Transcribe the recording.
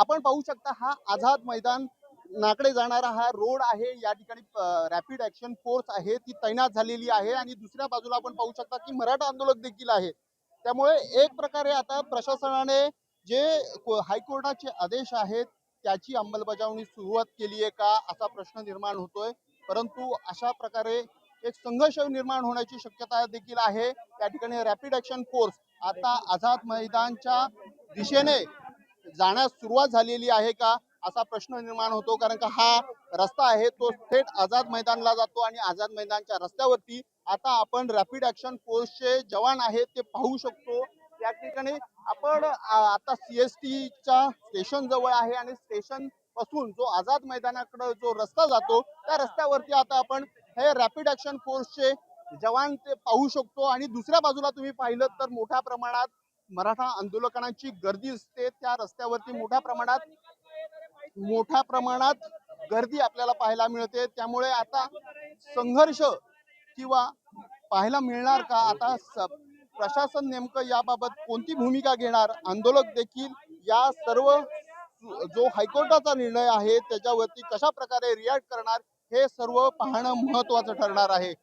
आपण पाहू शकता हा आझाद मैदान नाकडे जाणारा हा रोड आहे. या ठिकाणी रॅपिड ऍक्शन फोर्स आहे. ती तैनात झालेली आहे आणि दुसऱ्या बाजूला आपण पाहू शकता की मराठा आंदोलक देखील आहे. त्यामुळे एक प्रकारे आता प्रशासनाने जे हायकोर्टाचे आदेश आहेत त्याची अंमलबजावणी सुरुवात केली आहे का असा प्रश्न निर्माण होतोय. परंतु अशा प्रकारे एक संघर्ष निर्माण होण्याची शक्यता देखील आहे. त्या ठिकाणी रॅपिड ऍक्शन फोर्स आता आझाद मैदानच्या दिशेने जाण्यास सुरुवात झालेली आहे का असा प्रश्न निर्माण होतो. कारण का हा रस्ता आहे तो थेट आझाद मैदानला जातो आणि आझाद मैदानच्या रस्त्यावरती आता आपण रॅपिड ऍक्शन फोर्सचे जवान आहेत ते पाहू शकतो. या ठिकाणी आपण आता सीएसटीच्या स्टेशन जवळ आहे आणि स्टेशनपासून जो आझाद मैदानाकडे जो रस्ता जातो त्या रस्त्यावरती आता आपण हे रॅपिड ऍक्शन फोर्सचे जवान ते पाहू शकतो. आणि दुसऱ्या बाजूला तुम्ही पाहिलं तर मोठ्या प्रमाणात मराठा आंदोलकांची गर्दी असते त्या रस्त्यावरती मोठ्या प्रमाणात मोठ्या प्रमाणात गर्दी आपल्याला पाहायला मिळते. त्यामुळे आता संघर्ष किंवा पाहायला मिळणार का? आता प्रशासन नेमकं याबाबत कोणती भूमिका घेणार? आंदोलक देखील या सर्व जो हायकोर्टाचा निर्णय आहे त्याच्यावरती कशा प्रकारे रिॲक्ट करणार? हे सर्व पाहणं महत्वाचं ठरणार आहे.